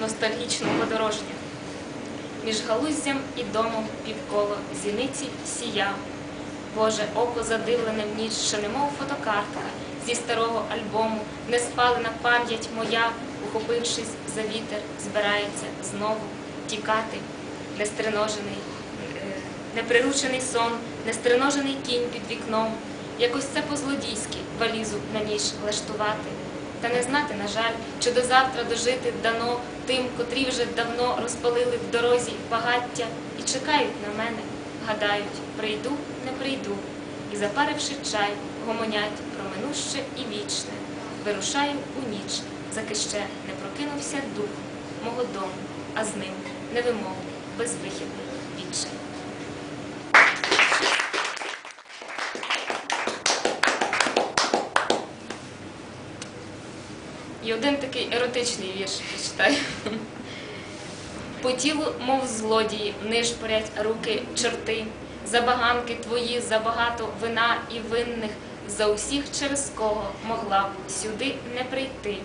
ностальгічну подорожню. Між галуздям і домом півколо зіниці сія. Боже, око задивлене в ніч, що немов фотокартка зі старого альбому, не спалена пам'ять моя, ухопившись за вітер, збирається знову тікати, нестриножений, е, неприручений сон, нестриножений кінь під вікном. Якось це по-злодійськи валізу на ніч влаштувати. Та не знати, на жаль, чи до завтра дожити дано тим, котрі вже давно розпалили в дорозі багаття і чекають на мене, гадають, прийду, не прийду, і, запаривши чай, гомонять про минуще і вічне. Вирушаю у ніч, заки ще не прокинувся дух мого дому, а з ним невимовний, безвихідний відчай. І один такий еротичний вірш прочитаю. По тілу, мов злодії, нишпорять руки чорти, забаганки твої, забагато вина і винних, за усіх, через кого могла б сюди не прийти.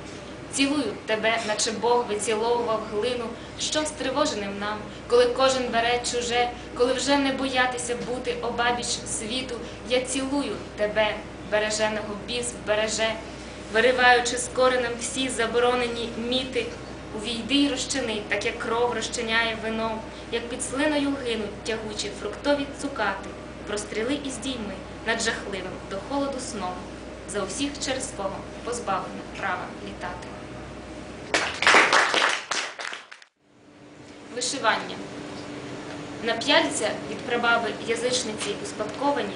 Цілую тебе, наче Бог виціловував глину, що стривоженим нам, коли кожен бере чуже, коли вже не боятися бути обабіч світу. Я цілую тебе, береженого біс береже, вириваючи з коренем всі заборонені міти. Увійди й розчини, так як кров розчиняє вино, як під слиною гинуть тягучі фруктові цукати, простріли і здійми над жахливим до холоду сном, за усіх через кого позбавлено права літати. Вишивання. На п'яльця від прабаби язичниці успадковані,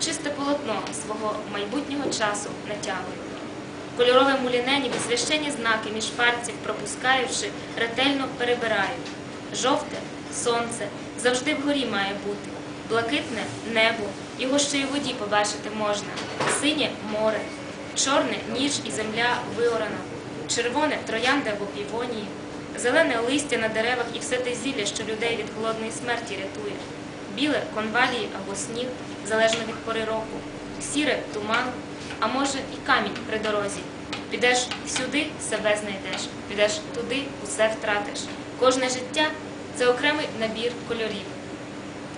чисте полотно свого майбутнього часу натягую. Кольорове муліне, ніби священні знаки між пальців пропускаючи, ретельно перебираю. Жовте сонце завжди вгорі має бути, блакитне небо, його ще й у воді побачити можна, синє море, чорне ніж і земля виорана, червоне троянди або півонії, зелене листя на деревах і все те зілля, що людей від голодної смерті рятує, біле конвалії або сніг, залежно від пори року, сіре туман, а може і камінь при дорозі. Підеш сюди, себе знайдеш, підеш туди, усе втратиш. Кожне життя це окремий набір кольорів.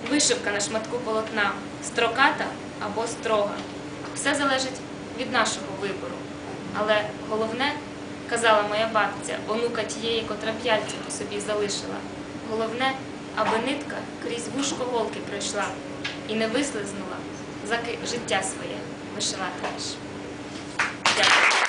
Вишивка на шматку полотна, строката або строга. Все залежить від нашого вибору. Але головне, казала моя бабця, онука тієї, котра п'яльця по собі залишила. Головне, аби нитка крізь вушко голки пройшла і не вислизнула, заки життя своє anos lá atrás. Obrigada.